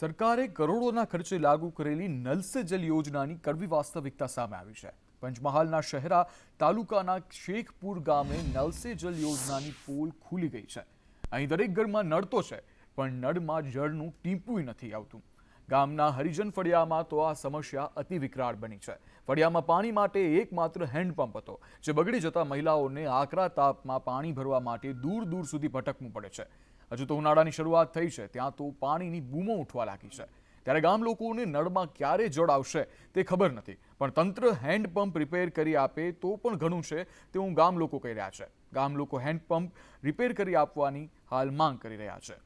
સરકારે કરોડોના ખર્ચે લાગુ કરેલી નલ સે જલ યોજનાની કડવી વાસ્તવિકતા સામે આવી છે. પંચમહાલના શહેરા તાલુકાના શેખપુર ગામે નલ સે જલ યોજનાની પોલ ખુલી ગઈ છે. અહીં દરેક ઘરમાં નળ તો છે, પણ નળમાં જળનું ટીપું નથી આવતું. ગામના હરિજન ફળિયામાં તો આ સમસ્યા અતિ વિકરાળ બની છે. ફળિયામાં પાણી માટે એકમાત્ર હેન્ડપંપ હતો, જે બગડી જતા મહિલાઓને આકરા તાપમાં પાણી ભરવા માટે દૂર દૂર સુધી ભટકવું પડે છે. હજુ તો ઉનાળાની શરૂઆત થઈ છે, ત્યાં તો પાણીની બૂમો ઉઠવા લાગી છે. ત્યારે ગામ લોકોને નળમાં ક્યારે જળ આવશે તે ખબર નથી, પણ તંત્ર હેન્ડપંપ રિપેર કરી આપે તો પણ ઘણું છે તેવું ગામ લોકો કહી રહ્યા છે. ગામ લોકો હેન્ડપંપ રિપેર કરી આપવાની હાલ માંગ કરી રહ્યા છે.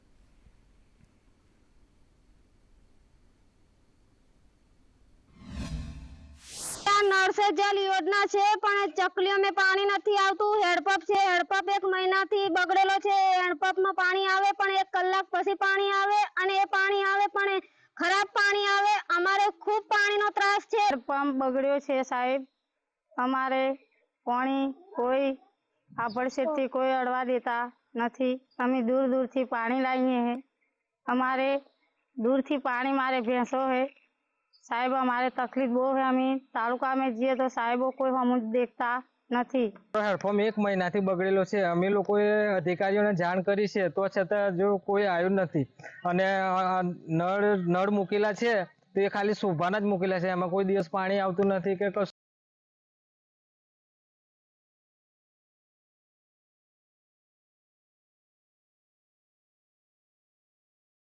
નળ જલ યોજના છે, પણ ચકલીઓમાં પાણી નથી આવતું. હેડપંપ છે, હેડપંપ એક મહિનાથી બગડેલો છે. હેડપંપમાં પાણી આવે, પણ એક કલાક પછી પાણી આવે, અને એ પાણી આવે, પણ ખરાબ પાણી આવે. અમારે ખૂબ પાણીનો ત્રાસ છે. પંપ બગડ્યો છે સાહેબ. અમારે પાણી કોઈ આભડસેટથી કોઈ અડવા દેતા નથી. અમે દૂર દૂરથી પાણી લાવીએ હે. અમારે દૂરથી પાણી મારે ભેંસો હે. સાહેબ, અમારે તકલીફ બહુ છે. અમે તાલુકામાં જઈએ તો સાહેબો કોઈ અમુક દેખતા નથી. હેડફોન એક મહિનાથી બગડેલો છે. અમે લોકોએ અધિકારીઓને જાણ કરી છે. તો છતાં જો કોઈ આવ્યું નથી. અને નળ નળ મૂકેલા છે. તે ખાલી શોભાના જ મૂકેલા છે. એમાં કોઈ દિવસ પાણી આવતું નથી કે